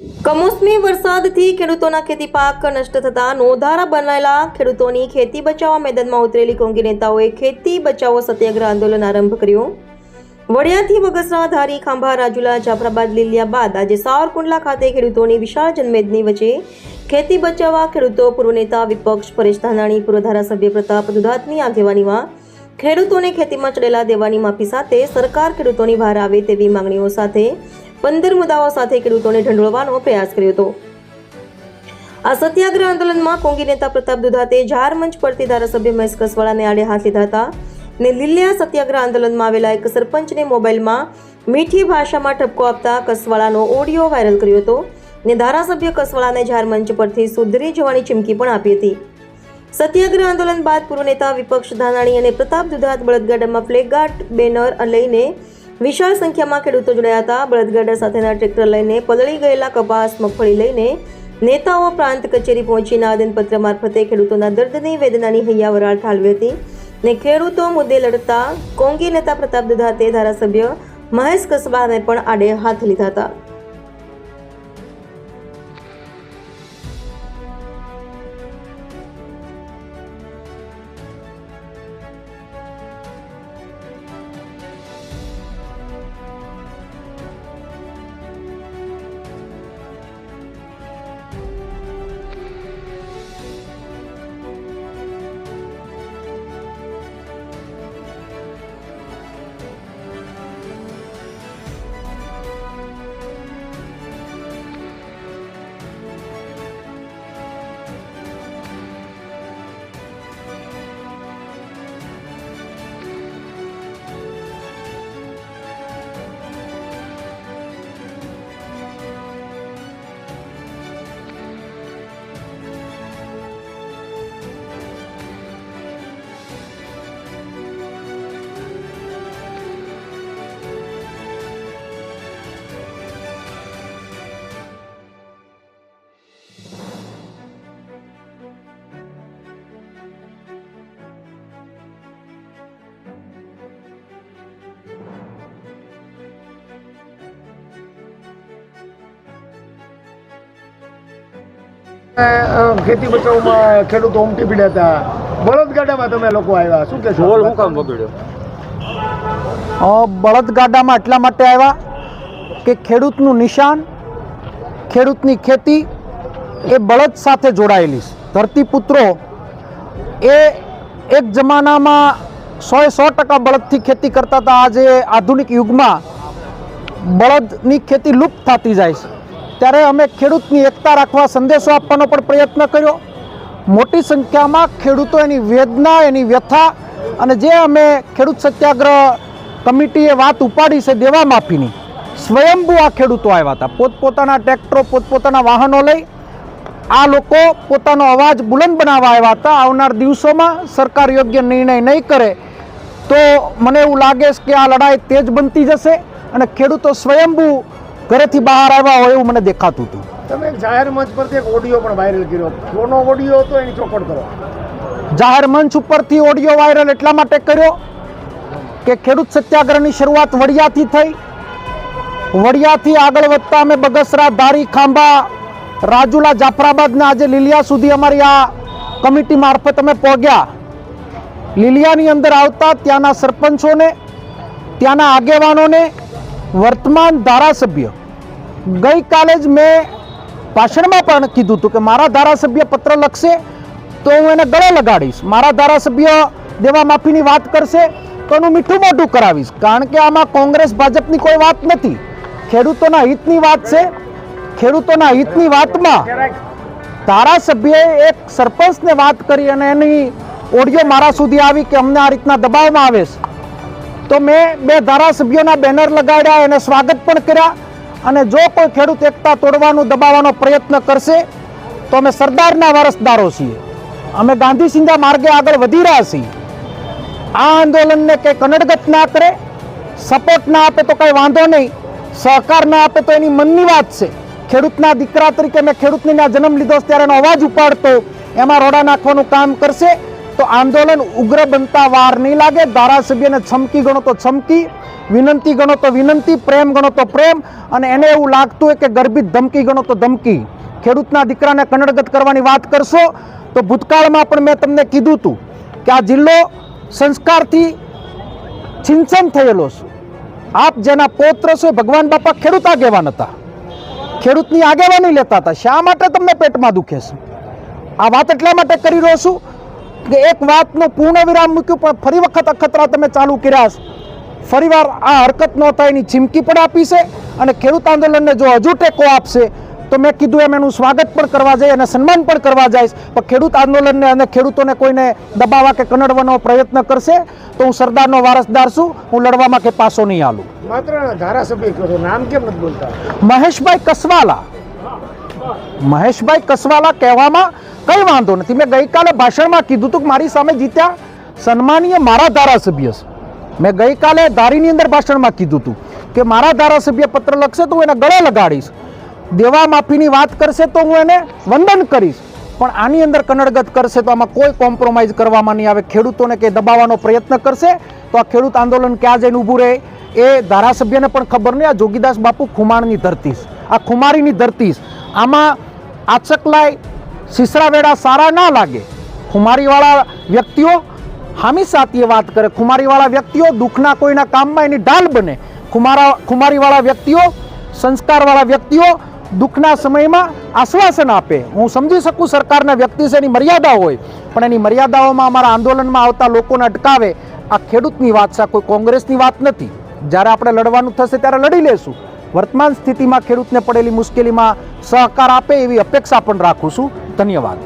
કમોસમી વરસાદથી ખેડૂતોના ખેતી પાક નષ્ટ થતા નોંધારા બનાયેલા ખેડૂતોની ખેતી બચાવવા મેદાનમાં ઉતરેલી કોંગી નેતાઓએ ખેતી બચાવો સત્યાગ્રહ આંદોલન આરંભ કર્યો. વડિયાથી બગસરા ધારી, ખાંભા, રાજુલા, જાફરાબાદ, લીલિયા બાદ આજે સાવરકુંડલા ખાતે ખેડૂતોની વિશાળ જનમેદની વચ્ચે ખેતી બચાવવા ખેડૂતો, પૂર્વ નેતા વિપક્ષ પરેશ ધાનાણી, પૂર્વ ધારાસભ્ય પ્રતાપ દુધાતની આગેવાનીમાં ખેડૂતોને ખેતીમાં ચડેલા દેવાની માફી સાથે સરકાર ખેડૂતોની બહાર આવે તેવી માંગણીઓ સાથે પંદર મુદ્દાઓ સાથે ખેડૂતોને ઢંઢોળવાનો પ્રયાસ કર્યો હતો. આ સત્યાગ્રહ આંદોલનમાં કોંગી નેતા પ્રતાપ દુધાતે ઝાર મંચ પરથી ધારાસભ્ય મહેશ કસવાળાને આડે હાથ લીધા હતા ને લીલિયા સત્યાગ્રહ આંદોલનમાં આવેલા એક સરપંચને મોબાઈલમાં મીઠી ભાષામાં ઠપકો આપતા કસવાળાનો ઓડિયો વાયરલ કર્યો હતો ને ધારાસભ્ય કસવાળાને ઝાર મંચ પરથી સુધરી જવાની ચીમકી પણ આપી હતી. સત્યાગ્રહ આંદોલન બાદ પૂર્વ નેતા વિપક્ષ ધાનાણી અને પ્રતાપ દુધાત બળદગાડામાં ફ્લેગગાર્ડ બેનર લઈને વિશાળ સંખ્યામાં ખેડૂતો જોડાયા હતા. બળદગાડા સાથેના ટ્રેક્ટર લઈને પલળી ગયેલા કપાસ, મગફળી લઈને નેતાઓ પ્રાંત કચેરી પહોંચીને આદનપત્ર મારફતે ખેડૂતોના દર્દની વેદનાની હૈયાવરાળ ઠાલવી હતી ને ખેડૂતો મુદ્દે લડતા કોંગી નેતા પ્રતાપ દુધાતે ધારાસભ્ય મહેશ કસબાને પણ આડે હાથ લીધા હતા. ખેતી બચાવમાં ખેડૂતો ઉમટી પડ્યા હતા. બળદગાડામાં તમે લોકો આવ્યા. શું કે ઢોલ હું કામ વગડ્યો? બળદગાડામાં એટલા માટે આવ્યા કે ખેડૂતનું નિશાન ખેડૂતની ખેતી એ બળદ સાથે જોડાયેલી છે. ધરતીપુત્રો એ એક જમાનામાં સોએ સો ટકા બળદથી ખેતી કરતા હતા. આજે આધુનિક યુગમાં બળદની ખેતી લુપ્ત થતી જાય છે. ત્યારે અમે ખેડૂતની એકતા રાખવા સંદેશો આપવાનો પણ પ્રયત્ન કર્યો. મોટી સંખ્યામાં ખેડૂતો એની વેદના, એની વ્યથા અને જે અમે ખેડૂત સત્યાગ્રહ કમિટીએ વાત ઉપાડી છે દેવા માફીની, સ્વયંભૂ આ ખેડૂતો આવ્યા હતા. પોતપોતાના ટ્રેક્ટરો, પોતપોતાના વાહનો લઈ આ લોકો પોતાનો અવાજ બુલંદ બનાવવા આવ્યા હતા. આવનાર દિવસોમાં સરકાર યોગ્ય નિર્ણય નહીં કરે તો મને એવું લાગે છે કે આ લડાઈ તેજ બનતી જશે અને ખેડૂતો સ્વયંભૂ ઘરેથી બહાર આવ્યા હોય એવું મને દેખાતું હતું. તમે જાહેર મંચ પરથી એક ઓડિયો પણ વાયરલ કર્યો. કોનો ઓડિયો હતો એની ચોકડ કરો. જાહેર મંચ ઉપરથી ઓડિયો વાયરલ એટલા માટે કર્યો કે ખેડૂત સત્યાગ્રહની શરૂઆત વડિયાથી થઈ. વડિયાથી આગળ વધતા અમે બગસરા ધારી ખાંભા રાજુલા જાફરાબાદના આજે લીલિયા સુધી અમારી આ કમિટી મારફત અમે પહોંચ્યા. લીલિયાની અંદર આવતા ત્યાંના સરપંચોને ત્યાંના આગેવાનોને વર્તમાન ધારાસભ્ય ગઈકાલે જ મેં ભાષણમાં પણ કીધું હતું કે મારા ધારાસભ્ય પત્ર લખશે તો હું એને ગળે લગાડીશ. મારા ધારાસભ્ય દેવા માફીની વાત કરશે તો એનું મીઠું મોઢું કરાવીશ. કારણ કે આમાં કોંગ્રેસ ભાજપની કોઈ વાત નથી. ખેડૂતોના હિતની વાત છે. ખેડૂતોના હિતની વાતમાં ધારાસભ્યએ એક સરપંચને વાત કરી અને એની ઓડિયો મારા સુધી આવી કે અમને આ રીતના દબાવવામાં આવે છે. તો મેં બે ધારાસભ્યોના બેનર લગાડ્યા, એને સ્વાગત પણ કર્યા અને જો કોઈ ખેડૂત એકતા તોડવાનું, દબાવવાનો પ્રયત્ન કરશે, તો અમે સરદારના વારસદારો છીએ. અમે ગાંધી સિંધા માર્ગે આગળ વધી રહ્યા છીએ. આ આંદોલનને કંઈ કનડગત ના કરે, સપોર્ટ ના આપે તો કંઈ વાંધો નહીં, સહકાર ના આપે તો એની મનની વાત છે. ખેડૂતના દીકરા તરીકે મેં ખેડૂતને જન્મ લીધો ત્યારે એનો અવાજ ઉપાડતો, એમાં રોડા નાખવાનું કામ કરશે તો આંદોલન ઉગ્ર બનતા વાર નહીં લાગે. ધારાસભ્યને છમકી ગણો તો છમકી, વિનંતી ગણો તો વિનંતી, પ્રેમ ગણો તો પ્રેમ, અને એને એવું લાગતું હોય કે ગર્ભિત ધમકી ગણો તો ધમકી. ખેડૂતના દીકરાને કનડગત કરવાની વાત કરશો તો ભૂતકાળમાં પણ મેં તમને કીધું હતું કે આ જિલ્લો સંસ્કારથી છિંચન થયેલો છે. આપ જેના પૌત્ર છો ભગવાન બાપા ખેડૂત આગેવાન હતા. ખેડૂતની આગેવાની લેતા હતા. શા માટે તમને પેટમાં દુખે છે? આ વાત એટલા માટે કરી રહ્યો છું કે એક વાતનું પૂર્ણ વિરામ મૂક્યું પણ ફરી વખત અખતરા તમે ચાલુ કર્યા છે ફરીવાર આ હરકત ન થાય એની ચીમકી પણ આપી છે અને ખેડૂત આંદોલનને જો હજુ ટેકો આપશે તો મેં કીધું એમ એનું સ્વાગત પણ કરવા જાય અને સન્માન પણ કરવા જાય પણ ખેડૂત આંદોલનને અને ખેડૂતોને કોઈને દબાવવા કે કનડવાનો પ્રયત્ન કરશે તો હું સરદારનો વારસદાર છું હું લડવામાં કે પાસો નહીં આલું માત્ર ધારાસભ્ય નામ કેમ નથી બોલતા? મહેશભાઈ કસવાલા. મહેશભાઈ કસવાલા કહેવામાં કંઈ વાંધો નથી. મેં ગઈકાલે ભાષણમાં કીધું હતું કે મારી સામે જીત્યા સન્માનીય મારા ધારાસભ્ય છે. મેં ગઈકાલે ધારીની અંદર ભાષણમાં કીધું હતું કે મારા ધારાસભ્ય પત્ર લખશે તો હું એને ગળે લગાડીશ. દેવા માફીની વાત કરશે તો હું એને વંદન કરીશ. પણ આની અંદર કનડગત કરશે તો આમાં કોઈ કોમ્પ્રોમાઇઝ કરવામાં નહીં આવે. ખેડૂતોને કે દબાવવાનો પ્રયત્ન કરશે તો આ ખેડૂત આંદોલન ક્યાં જઈને ઊભું રહે એ ધારાસભ્યને પણ ખબર નહીં. આ જોગીદાસ બાપુ ખુમાણની ધરતી આ ખુમારીની ધરતી આમાં આચકલાય સિસરાવેડા સારા ના લાગે. ખુમારીવાળા વ્યક્તિઓ હામી સાથીએ વાત કરે. ખુમારીવાળા વ્યક્તિઓ દુઃખના કોઈના કામમાં એની ઢાલ બને. ખુમારા ખુમારીવાળા વ્યક્તિઓ, સંસ્કારવાળા વ્યક્તિઓ દુઃખના સમયમાં આશ્વાસન આપે. હું સમજી શકું સરકારના વ્યક્તિ છે એની મર્યાદા હોય, પણ એની મર્યાદાઓમાં અમારા આંદોલનમાં આવતા લોકોને અટકાવે. આ ખેડૂતની વાત છે કોઈ કોંગ્રેસની વાત નથી. જ્યારે આપણે લડવાનું થશે ત્યારે લડી લેશું. વર્તમાન સ્થિતિમાં ખેડૂતને પડેલી મુશ્કેલીમાં સહકાર આપે એવી અપેક્ષા પણ રાખું છું. ધન્યવાદ.